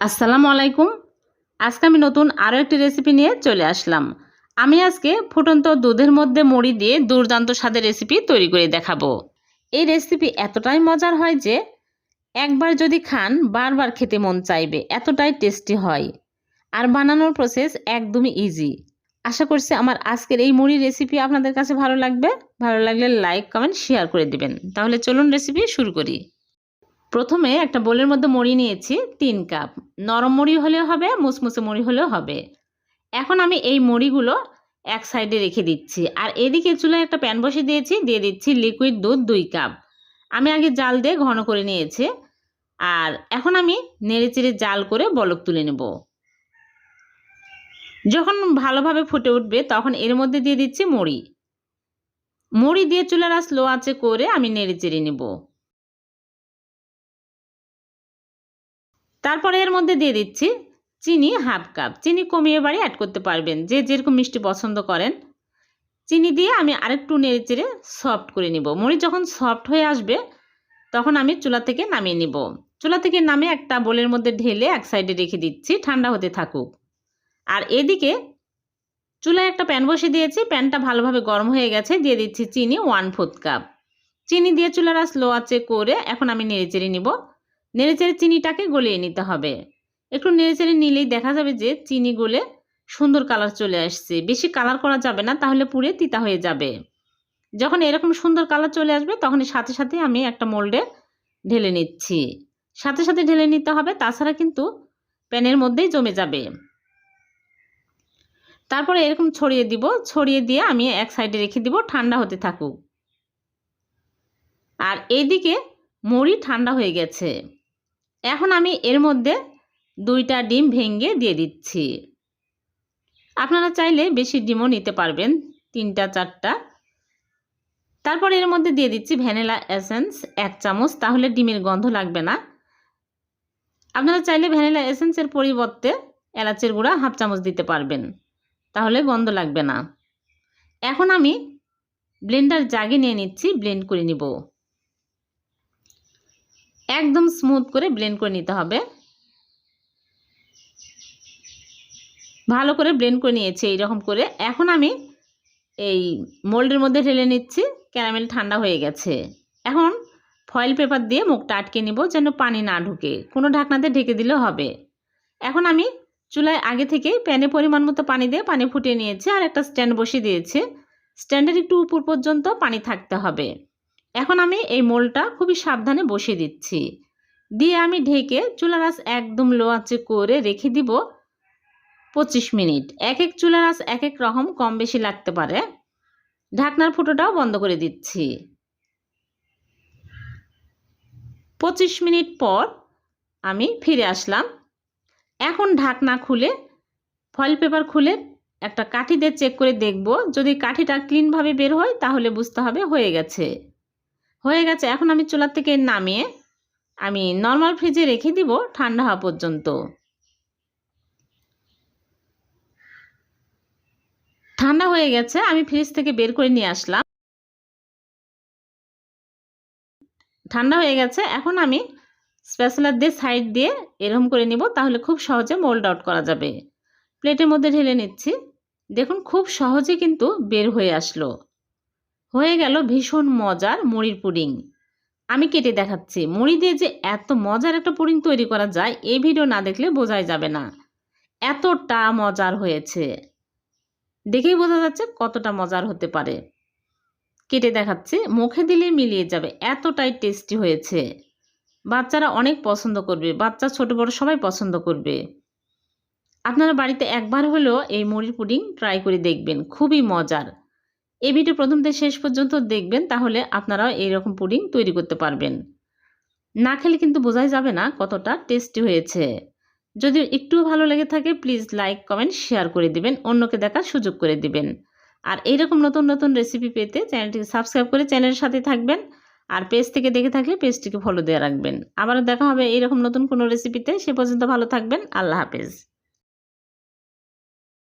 আসসালামু আলাইকুম। আজকে আমি নতুন আরও একটি রেসিপি নিয়ে চলে আসলাম। আমি আজকে ফুটন্ত দুধের মধ্যে মুড়ি দিয়ে দুর্দান্ত স্বাদের রেসিপি তৈরি করে দেখাবো। এই রেসিপি এতটাই মজার হয় যে, একবার যদি খান বারবার খেতে মন চাইবে, এতটাই টেস্টি হয়। আর বানানোর প্রসেস একদমই ইজি আশা করছি আমার আজকের এই মুড়ি রেসিপি আপনাদের কাছে ভালো লাগবে। ভালো লাগলে লাইক কমেন্ট শেয়ার করে দিবেন। তাহলে চলুন রেসিপি শুরু করি। প্রথমে একটা বোলের মধ্যে মুড়ি নিয়েছি, তিন কাপ। নরম মুড়ি হলেও হবে, মুসমুসে মুড়ি হলেও হবে। এখন আমি এই মুড়িগুলো এক সাইডে রেখে দিচ্ছি। আর এদিকে চুলায় একটা প্যান বসিয়ে দিয়েছি, দিয়ে দিচ্ছি লিকুইড দুধ দুই কাপ। আমি আগে জাল দিয়ে ঘন করে নিয়েছি। আর এখন আমি নেড়ে চেড়ে জাল করে বলক তুলে নেব। যখন ভালোভাবে ফুটে উঠবে, তখন এর মধ্যে দিয়ে দিচ্ছি মুড়ি। মুড়ি দিয়ে চুলার স্লো আঁচে করে আমি নেড়ে চেড়ে নেব। তারপরে এর মধ্যে দিয়ে দিচ্ছি চিনি হাফ কাপ। চিনি কমিয়ে বাড়ি অ্যাড করতে পারবেন, যে যেরকম মিষ্টি পছন্দ করেন। চিনি দিয়ে আমি আরেকটু নেড়ে চেড়ে সফট করে নিব। মুড়ি যখন সফট হয়ে আসবে, তখন আমি চুলা থেকে নামিয়ে নিব। চুলা থেকে নামিয়ে একটা বোলের মধ্যে ঢেলে এক সাইডে রেখে দিচ্ছি, ঠান্ডা হতে থাকুক। আর এদিকে চুলায় একটা প্যান বসিয়ে দিয়েছি, প্যানটা ভালোভাবে গরম হয়ে গেছে, দিয়ে দিচ্ছি চিনি ওয়ান ফোর্থ কাপ। চিনি দিয়ে চুলারা স্লো আছে করে এখন আমি নেড়ে চেড়ে নিব। নেড়েচেড়ে চিনিটাকে গলিয়ে নিতে হবে। একটু নেড়েচেড়ে নিলেই দেখা যাবে যে চিনি গলে সুন্দর কালার চলে আসছে। বেশি কালার করা যাবে না, তাহলে পুড়ে তিতা হয়ে যাবে। যখন এরকম সুন্দর কালার চলে আসবে তখন সাথে সাথে আমি একটা মোল্ডে ঢেলে নিচ্ছি। সাথে সাথে ঢেলে নিতে হবে, তাছাড়া কিন্তু প্যানের মধ্যেই জমে যাবে। তারপরে এরকম ছড়িয়ে দিব। ছড়িয়ে দিয়ে আমি এক সাইডে রেখে দিব, ঠান্ডা হতে থাকুক। আর এইদিকে মুড়ি ঠান্ডা হয়ে গেছে। এখন আমি এর মধ্যে দুইটা ডিম ভেঙে দিয়ে দিচ্ছি। আপনারা চাইলে বেশি ডিমও নিতে পারবেন, তিনটা, চারটা। তারপর এর মধ্যে দিয়ে দিচ্ছি ভ্যানিলা এসেন্স এক চামচ, তাহলে ডিমের গন্ধ লাগবে না। আপনারা চাইলে ভ্যানিলা এসেন্সের পরিবর্তে এলাচের গুঁড়া হাফ চামচ দিতে পারবেন, তাহলে গন্ধ লাগবে না। এখন আমি ব্লেন্ডার জাগে নিয়ে নিচ্ছি, ব্লেন্ড করে নিব। একদম স্মুথ করে ব্লেন্ড করে নিতে হবে। ভালো করে ব্লেন্ড করে নিয়েছি এইরকম করে। এখন আমি এই মোল্ডের মধ্যে ঢেলে নিচ্ছি ক্যারামেল ঠান্ডা হয়ে গেছে। এখন ফয়েল পেপার দিয়ে মুখটা আটকে নিব যেন পানি না ঢুকে, কোনো ঢাকনাতে ঢেকে দিলেও হবে। এখন আমি চুলায় আগে থেকে প্যানে পরিমাণ মতো পানি দিয়ে পানি ফুটিয়ে নিয়েছি আর একটা স্ট্যান্ড বসিয়ে দিয়েছি। স্ট্যান্ডের একটু উপর পর্যন্ত পানি থাকতে হবে। এখন আমি এই মোলটা খুবই সাবধানে বসিয়ে দিচ্ছি। দিয়ে আমি ঢেকে চুলার আঁচ একদম লো আঁচে করে রেখে দিব পঁচিশ মিনিট। এক এক চুলার এক এক রকম কম বেশি লাগতে পারে। ঢাকনার ফুটোটাও বন্ধ করে দিচ্ছি। পঁচিশ মিনিট পর আমি ফিরে আসলাম। এখন ঢাকনা খুলে ফয়েল পেপার খুলে একটা কাঠি দিয়ে চেক করে দেখব। যদি কাঠিটা ক্লিনভাবে বের হয় তাহলে বুঝতে হবে হয়ে গেছে। হয়ে গেছে। এখন আমি চুলার থেকে নামিয়ে আমি নর্মাল ফ্রিজে রেখে দিব ঠান্ডা হওয়া পর্যন্ত। ঠান্ডা হয়ে গেছে, আমি ফ্রিজ থেকে বের করে নিয়ে আসলাম। ঠান্ডা হয়ে গেছে, এখন আমি স্পেশালার দিয়ে সাইড দিয়ে এরকম করে নিব, তাহলে খুব সহজে মোল্ড আউট করা যাবে। প্লেটের মধ্যে ঢেলে নিচ্ছি। দেখুন, খুব সহজে কিন্তু বের হয়ে আসলো। হয়ে গেল ভীষণ মজার মুড়ির পুডিং। আমি কেটে দেখাচ্ছি। মুড়ি দিয়ে যে এত মজার একটা পুডিং তৈরি করা যায় এই ভিডিও না দেখলে বোঝাই যাবে না। এতটা মজার হয়েছে। দেখেই বোঝা যাচ্ছে কতটা মজার হতে পারে। কেটে দেখাচ্ছে। মুখে দিলে মিলিয়ে যাবে। এতটাই টেস্টি হয়েছে। বাচ্চারা অনেক পছন্দ করবে। বাচ্চা, ছোট, বড় সবাই পছন্দ করবে। আপনারা বাড়িতে একবার হলেও এই মুড়ির পুডিং ট্রাই করে দেখবেন। খুবই মজার। এই ভিডিও প্রথম থেকে শেষ পর্যন্ত দেখবেন, তাহলে আপনারাও এইরকম পুডিং তৈরি করতে পারবেন। না খেলে কিন্তু বোঝাই যাবে না কতটা টেস্টি হয়েছে। যদি একটুও ভালো লেগে থাকে, প্লিজ লাইক, কমেন্ট, শেয়ার করে দিবেন, অন্যকে দেখার সুযোগ করে দিবেন। আর এইরকম নতুন নতুন রেসিপি পেতে চ্যানেলটিকে সাবস্ক্রাইব করে চ্যানেলের সাথে থাকবেন, আর পেজ থেকে দেখে থাকলে পেজটিকে ফলো দিয়ে রাখবেন। আবারও দেখা হবে এইরকম নতুন কোনো রেসিপিতে, সে পর্যন্ত ভালো থাকবেন, আল্লাহ হাফেজ।